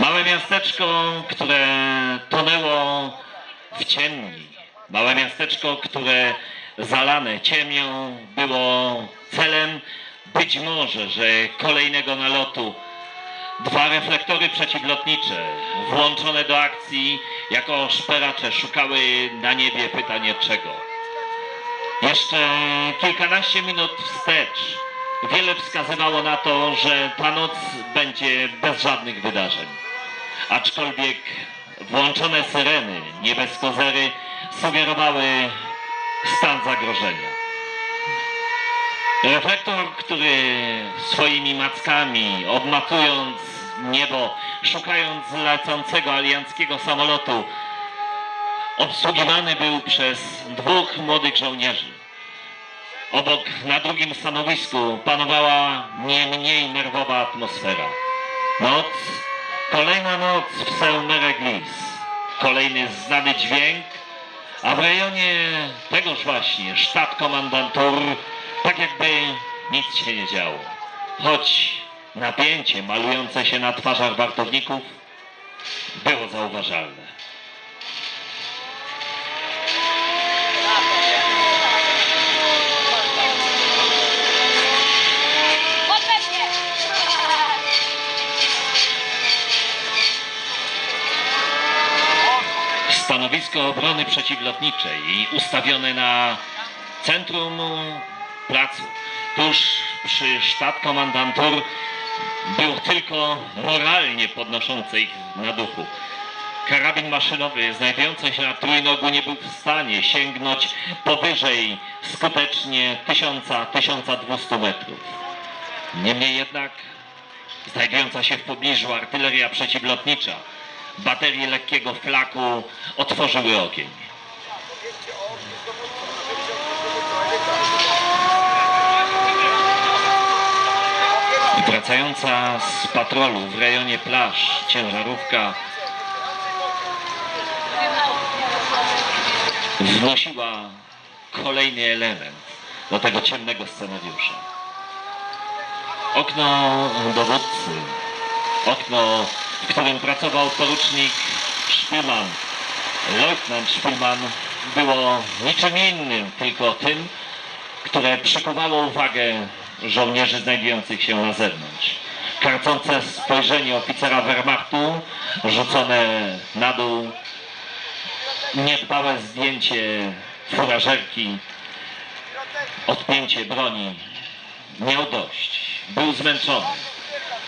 Małe miasteczko, które tonęło w ciemni. Małe miasteczko, które zalane ciemnią było celem być może, że kolejnego nalotu. Dwa reflektory przeciwlotnicze włączone do akcji jako szperacze szukały na niebie pytanie czego. Jeszcze kilkanaście minut wstecz wiele wskazywało na to, że ta noc będzie bez żadnych wydarzeń. Aczkolwiek włączone syreny, niebieskozery sugerowały stan zagrożenia. Reflektor, który swoimi mackami, obmatując niebo, szukając lecącego alianckiego samolotu, obsługiwany był przez dwóch młodych żołnierzy. Obok, na drugim stanowisku, panowała nie mniej nerwowa atmosfera. Noc, kolejna noc w Seumereglis, kolejny znany dźwięk, a w rejonie tegoż właśnie sztab komandantur, tak jakby nic się nie działo. Choć napięcie malujące się na twarzach wartowników było zauważalne. Stanowisko obrony przeciwlotniczej ustawione na centrum placu, tuż przy sztab komandantur, był tylko moralnie podnoszący ich na duchu. Karabin maszynowy znajdujący się na trójnogu nie był w stanie sięgnąć powyżej skutecznie 1000-1200 metrów. Niemniej jednak znajdująca się w pobliżu artyleria przeciwlotnicza, baterie lekkiego flaku otworzyły ogień. Wracająca z patrolu w rejonie plaż ciężarówka wnosiła kolejny element do tego ciemnego scenariusza. Okno dowódcy, okno, w którym pracował porucznik Szpilman, leutnant Szpilman, było niczym innym, tylko tym, które przykuwało uwagę żołnierzy znajdujących się na zewnątrz. Karcące spojrzenie oficera Wehrmachtu, rzucone na dół, niedbałe zdjęcie furażerki, odpięcie broni. Miał dość. Był zmęczony.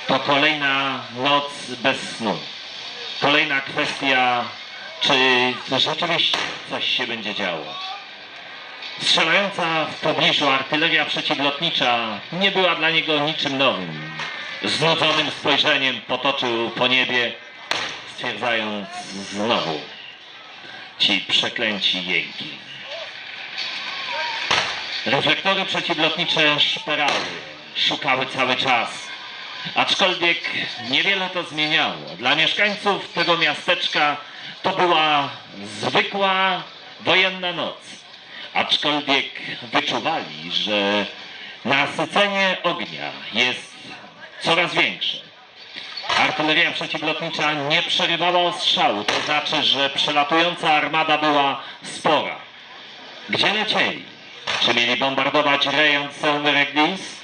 To kolejna noc bez snu. Kolejna kwestia, czy rzeczywiście coś się będzie działo. Strzelająca w pobliżu artyleria przeciwlotnicza nie była dla niego niczym nowym. Znudzonym spojrzeniem potoczył po niebie, stwierdzając znowu ci przeklęci jęki. Reflektory przeciwlotnicze szperały, szukały cały czas. Aczkolwiek niewiele to zmieniało. Dla mieszkańców tego miasteczka to była zwykła wojenna noc. Aczkolwiek wyczuwali, że nasycenie ognia jest coraz większe. Artyleria przeciwlotnicza nie przerywała ostrzału, to znaczy, że przelatująca armada była spora. Gdzie lecieli? Czy mieli bombardować rejon Selmereglis?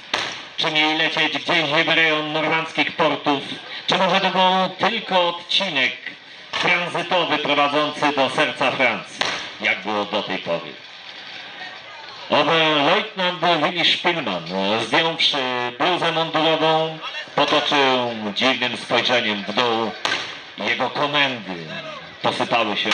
Czy mieli lecieć gdzieś w rejon normandzkich portów? Czy może to był tylko odcinek tranzytowy prowadzący do serca Francji, jak było do tej pory? Oberleutnant Willi Szpilman, zdjąwszy bluzę mundurową, potoczył dziwnym spojrzeniem w dół. Jego komendy posypały się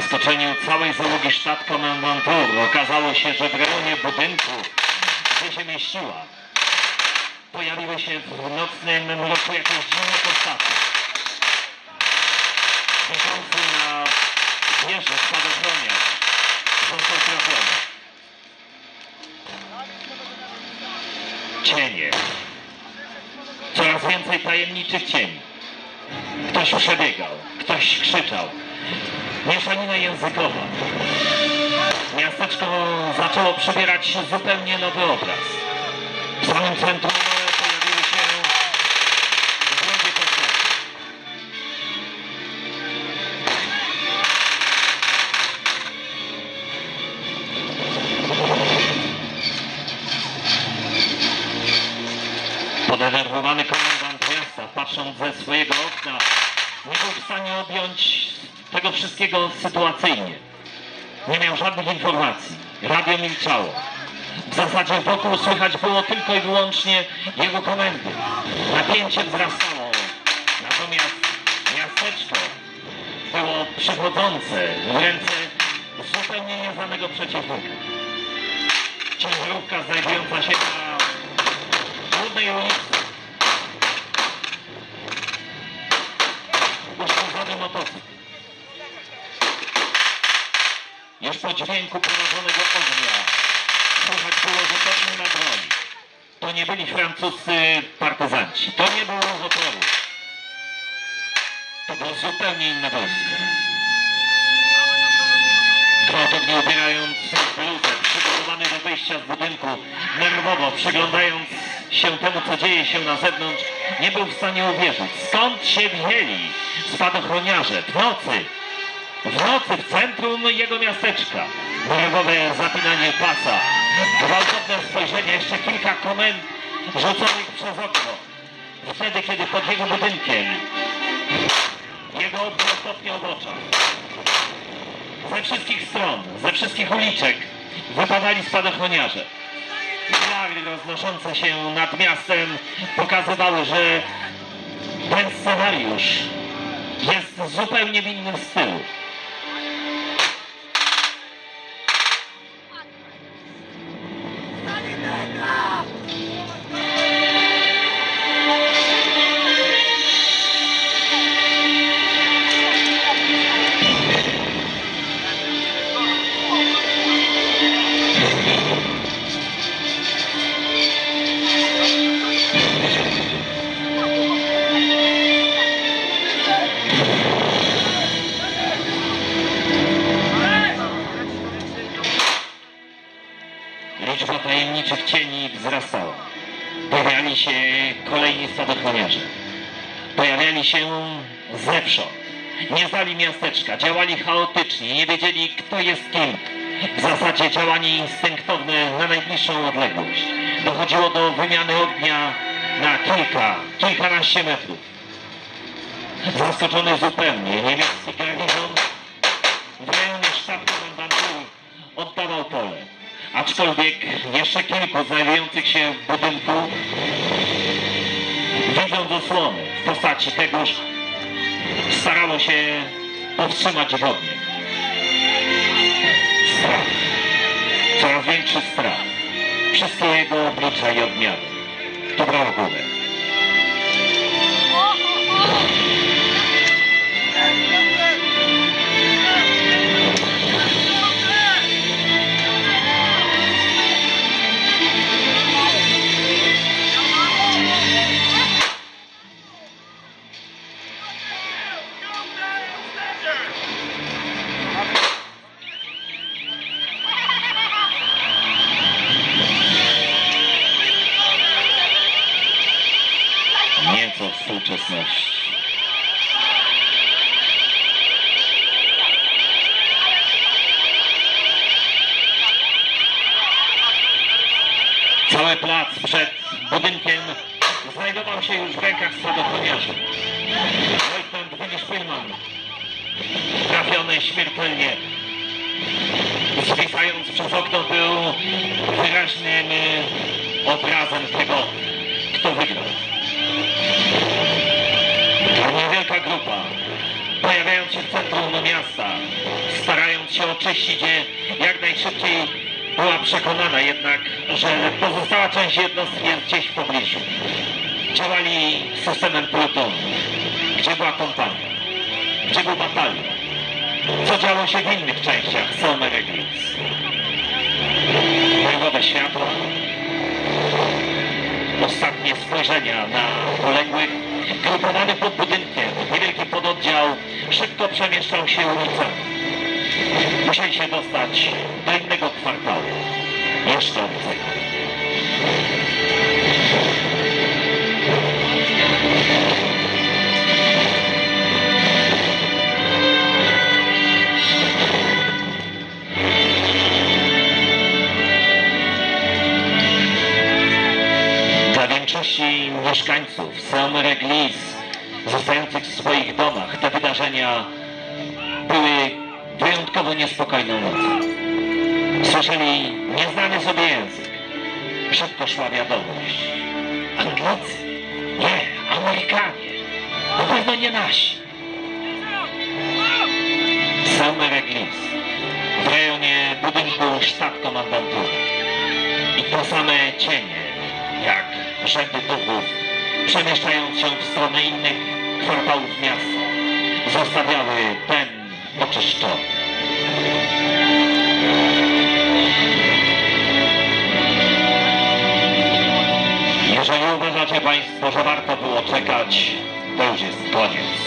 zaskoczeniu całej załogi sztab komendantur okazało się, że w rejonie budynku, gdzie się mieściła, pojawiły się w nocnym mroku jakieś dziwne postacie. Wisiący na wieży spadochronie został trafiony. Cienie. Coraz więcej tajemniczych cieni. Ktoś przebiegał, ktoś krzyczał. Mieszanina językowa. Miasteczko zaczęło przybierać zupełnie nowy obraz. W samym centrum pojawiły się drogie postacie. Podenerwowany komendant miasta, patrząc ze swojego okna, nie był w stanie objąć tego wszystkiego sytuacyjnie. Nie miał żadnych informacji. Radio milczało. W zasadzie wokół słychać było tylko i wyłącznie jego komendy. Napięcie wzrastało. Natomiast miasteczko było przechodzące w ręce zupełnie nieznanego przeciwnika. Ciężarówka znajdująca się na głównej ulicy. Uszkodzony motocykl. Już po dźwięku prowadzonego ognia słychać było zupełnie na broni. To nie byli francuscy partyzanci. To nie było Rozotoru. To było zupełnie inne wojsko. Gwałtownie ubierając bluzę, przygotowany do wyjścia z budynku, nerwowo przyglądając się temu, co dzieje się na zewnątrz, nie był w stanie uwierzyć. Skąd się wzięli spadochroniarze w nocy, w nocy w centrum jego miasteczka. Nerwowe zapinanie pasa, gwałtowne spojrzenie, jeszcze kilka komend rzuconych przez okno. Wtedy, kiedy pod jego budynkiem jego obraz stopniał w oczach. Ze wszystkich stron, ze wszystkich uliczek wypadali spadochroniarze. Flary roznoszące się nad miastem pokazywały, że ten scenariusz jest zupełnie w innym stylu. Good Pojawiali się kolejni spadochroniarze. Pojawiali się zewsząd. Nie znali miasteczka, działali chaotycznie, nie wiedzieli kto jest kim. W zasadzie działanie instynktowne na najbliższą odległość. Dochodziło do wymiany ognia na kilka, kilkanaście metrów. Zaskoczony zupełnie, niemiecki garnizon w rejonie sztab komendantury oddawał pole. Aczkolwiek jeszcze kilku znajdujących się w budynku widząc osłony w postaci tegoż starało się powstrzymać wodnie. Strach. Coraz większy strach. Wszystkie jego oblicza i odmiany. To brało. Współczesności. Cały plac przed budynkiem znajdował się już w rękach spadochroniarzy. Leutnant Willy Szpilman, trafiony śmiertelnie, zwisając przez okno, był wyraźnym obrazem tego, kto wygrał. Niewielka grupa, pojawiając się w centrum miasta, starając się oczyścić je jak najszybciej, była przekonana jednak, że pozostała część jednostki jest gdzieś w pobliżu. Działali systemem plutonu. Gdzie była kompania? Gdzie był batalion? Co działo się w innych częściach Summer Eclipse? Wojwoda światła, ostatnie spojrzenia na poległych. Grupowany pod budynkiem, niewielki pododdział szybko przemieszczał się ulicami. Musieli się dostać do innego kwartału, jeszcze obcego. Mieszkańców Saint-Reglis zostających w swoich domach te wydarzenia były wyjątkowo niespokojną nocą. Słyszeli nieznany sobie język. Szybko szła wiadomość. Anglicy? Nie, Amerykanie. Na pewno nie nasi. Saint-Reglis w rejonie budynku sztab komandantury. I te same cienie, jak rzędy duchów, przemieszczając się w stronę innych kwartałów miasta, zostawiały ten oczyszczony. Jeżeli uważacie Państwo, że warto było czekać, to już jest koniec.